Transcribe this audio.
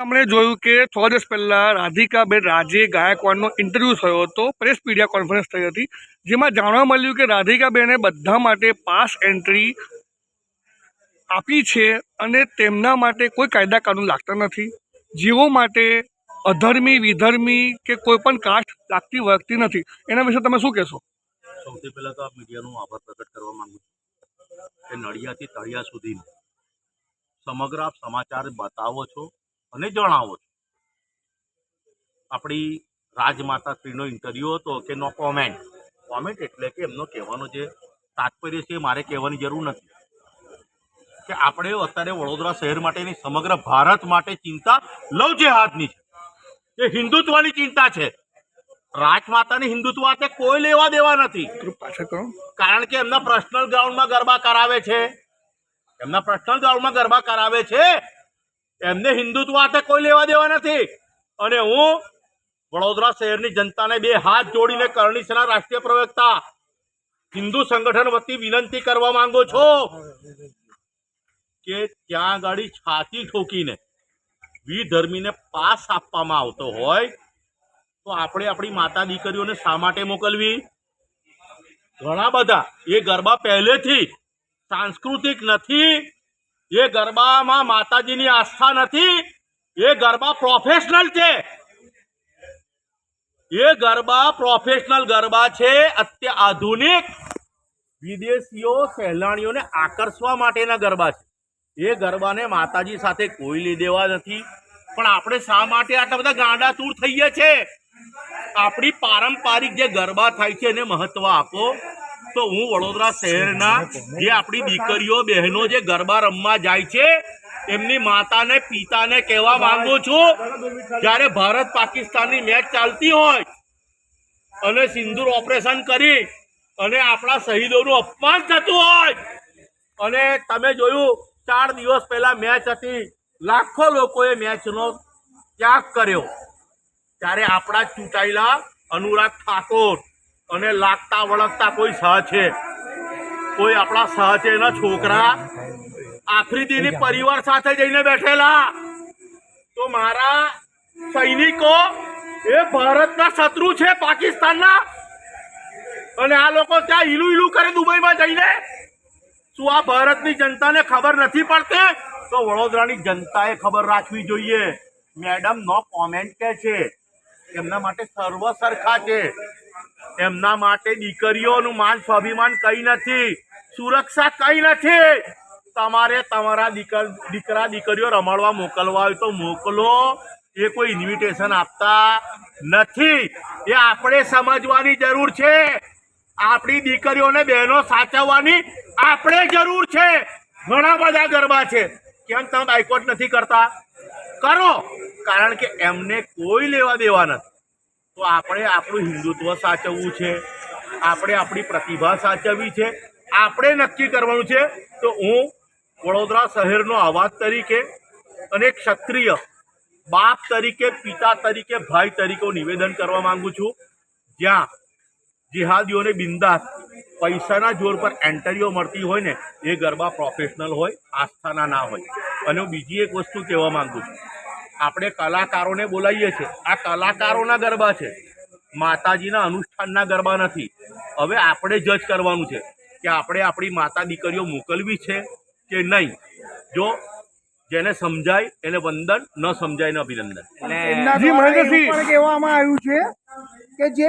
આપણે જોયું કે છ દિવસ પહેલા રાધિકાબેન રાજે ગાયકવાડનો ઇન્ટરવ્યૂ થયો હતો. પ્રેસ મીડિયા કોન્ફરન્સ થઈ હતી. જેમાં જાણવા મળ્યું કે રાધિકાબેને બધા માટે પાસ એન્ટ્રી આપી છે અને તેમના માટે કોઈ કાયદા કાનૂન લાગતા નથી. જેઓ માટે અધર્મી, વિધર્મી કે કોઈ પણ કાસ્ટ લાગતી વળગતી નથી. એના વિશે તમે શું કહેશો? સૌથી પહેલાં તો આ મીડિયાનો આભાર પ્રગટ કરવા માંગુ છું કે નડિયાથી તળિયા સુધી સમગ્ર આપ સમાચાર બતાવો છો. અને જણાવો છો. આપણી રાજમાતા શ્રીનો ઇન્ટરવ્યૂ હતો કે નો કોમેન્ટ કોમેન્ટ એટલે કે એમનો કહેવાનો જે તાત્પર્ય છે મારે કહેવાની જરૂર નથી. કે આપણે અત્યારે વડોદરા શહેર માટેની સમગ્ર ભારત માટે ચિંતા લવ જેહાદની છે. એ હિન્દુત્વની ચિંતા છે. રાજમાતાની હિન્દુત્વ સાથે કોઈ લેવા દેવા નથી. કારણ કે એમના પર્સનલ ગ્રાઉન્ડમાં ગરબા કરાવે છે. એમના પર્સનલ ગ્રાઉન્ડમાં ગરબા કરાવે છે. એમને હિન્દુત્વ સાથે કોઈ લેવા દેવા નથી. અને હું વડોદરા શહેરની જનતાને બે હાથ જોડીને કરણીસના રાષ્ટ્રીય પ્રવક્તા, હિન્દુ સંગઠન વતી વિનંતી કરવા માંગુ છું કે ત્યાં આગળ છાતી ઠોકીને વિધર્મીને પાસ આપવામાં આવતો હોય, તો આપણે આપણી માતા દીકરીઓને શા માટે મોકલવી? ઘણા બધા, એ ગરબા પહેલેથી સાંસ્કૃતિક નથી એ ગરબામાં માતાજીની આસ્થા નથી, એ ગરબા પ્રોફેશનલ છે. એ ગરબા પ્રોફેશનલ ગરબા છે, અત્ય આધુનિક વિદેશીઓ સહેલાણીઓને આકર્ષવા માટેના ગરબા છે. એ ગરબાને માતાજી સાથે કોઈ લે દેવા નથી, પણ આપણે શા માટે આટલા બધા ગાંડા તૂર થઈએ છે? આપણી પારંપરિક જે ગરબા થાય છે એને મહત્વ આપો. તો હું વડોદરા શહેરના જે આપણી દીકરીઓ બહેનો જે ગરબા રમવા જાય છે એમની માતાને પિતાને કહેવા માંગુ છું જ્યારે ભારત પાકિસ્તાનની મેચ ચાલતી હોય અને સિંદૂર ઓપરેશન કરી અને આપણા શહીદોનું અપમાન થતું હોય અને તમે જોયું ચાર દિવસ પહેલા મેચ હતી લાખો લોકોએ મેચનો ત્યાગ કર્યો. ત્યારે આપણા ચૂંટાયેલા અનુરાગ ઠાકોર અને લાગતા વળગતા કોઈ સહ છે. કોઈ આપણા સહ છે એના છોકરા આફ્રિદીની પરિવાર સાથે જઈને બેઠેલા. તો મારા સૈનિકો, એ ભારતના શત્રુ છે પાકિસ્તાનના. અને આ લોકો ત્યાં ઈલું ઈલું કરે દુબઈમાં જઈને. શું આ ભારતની જનતાને ખબર નથી પડતી? તો વડોદરાની જનતાએ ખબર રાખવી જોઈએ. મેડમ, નો કોમેન્ટ કે છે. એમના માટે સર્વ સરખા છે. એમના માટે દીકરીઓનું માન સ્વાભિમાન કઈ નથી. સુરક્ષા કઈ નથી. તમારે તમારા દીકર, દીકરા, દીકરીઓ રમાડવા મોકલવા હોય તો મોકલો. એ કોઈ ઇન્વિટેશન આપતા નથી. એ આપણે સમજવાની જરૂર છે. આપણી દીકરીઓને બહેનો સાચવવાની આપણે જરૂર છે. ઘણા બધા ગરબા છે. કેમ તમે બાયકોટ નથી કરતા? કરો. કારણ કે એમને કોઈ લેવા દેવા નથી. તો આપણે આપણું હિન્દુત્વ સાચવવું છે. આપણે આપણી પ્રતિભા સાચવવી છે. આપણે નક્કી કરવાનું છે. તો હું વડોદરા શહેરનો અવાજ તરીકે અને ક્ષત્રિય બાપ તરીકે, પિતા તરીકે, ભાઈ તરીકે નિવેદન કરવા માંગુ છું. જ્યાં જિહાદીઓને બિંદાસ પૈસાના જોર પર એન્ટરીઓ મળતી હોય ને, એ ગરબા પ્રોફેશનલ હોય, આસ્થાના ના હોય. અને હું બીજી એક વસ્તુ કહેવા માંગુ છું. આપણે કલાકારોને બોલાવીએ છીએ. આ કલાકારોના ગરબા છે. માતાજીના અનુષ્ઠાનના ગરબા નથી. હવે આપણે જજ કરવાનું છે કે આપણે આપણી માતા દીકરીઓ મોકલવી છે કે નહીં? જો જેને સમજાય એને વંદન ન સમજાય ને અભિનંદન. કહેવામાં આવ્યું છે કે જે